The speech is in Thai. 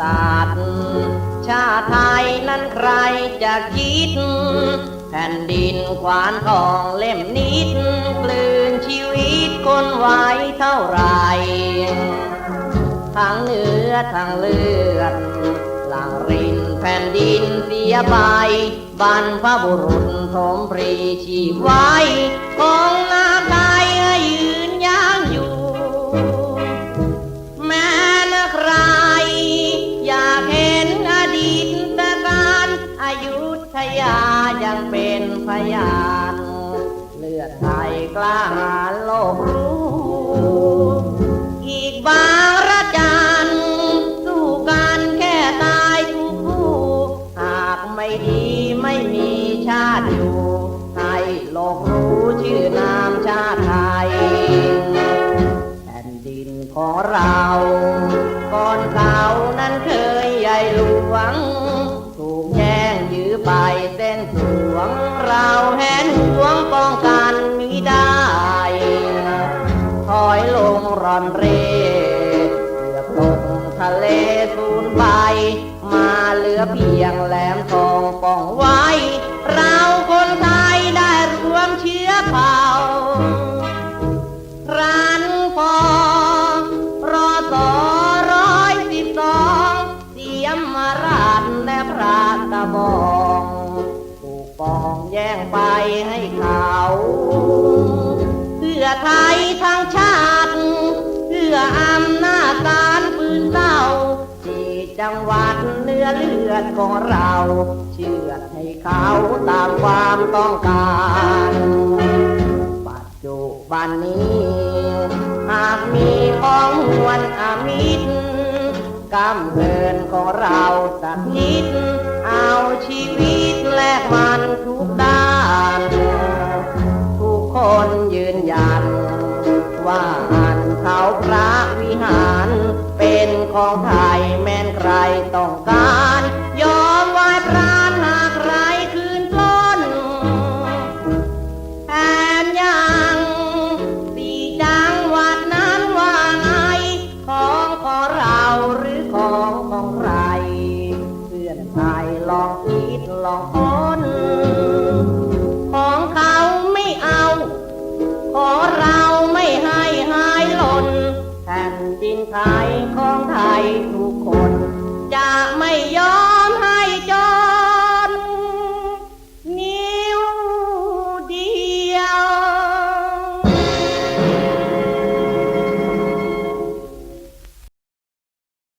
ศาสตร์ชาติไทยนั้นใครจะคิด แผ่นดินขวานทองเล่มนิดกลืนชีวิตคนไว้เท่าไรทั้งเนื้อทั้งเลือดหลังรินแผ่นดินเสียไปบรรพบุรุษทมปรีชีไว้ของนา ยายังเป็นพยานเลือดไทยกล้าหาญโลกรู้อีกบางระจันสู้กันแค่ตายทุกคู่หากไม่ดีไม่มีชาติอยู่ ให้โลกรู้ชื่อนามชาติไทยแผ่นดินของเรา แหนหวงป้องกันมิได้ถอยลงร่อนเร่เกือบตกทะเลสูญไปมาเหลือเพียงแหลมทองป้องไว้ เราคนไทยได้รวมเชื้อเผ่ารันพอรอสอร้อยสิบสองเสียมาราชและพระตะบอก ปองแย่งไปให้เขา เพื่อไทยทั้งชาติ เพื่ออำนาจการปืนเต้าที่จังหวัดเนื้อเลือดของเรา เชื่อให้เขาตามความต้องการปัจจุบันนี้ หากมีของมวลอามิตร กำเนินของเราสักนิด เอาชีวิตแลกมันทุกด้าน ทุกคนยืนยัน ว่าอันเขาพระวิหาร เป็นของไทยแม้นใครต้องการ หลอกคนของเขาไม่เอา ของเราไม่ให้หายหล่นแผ่นดินไทยของไทย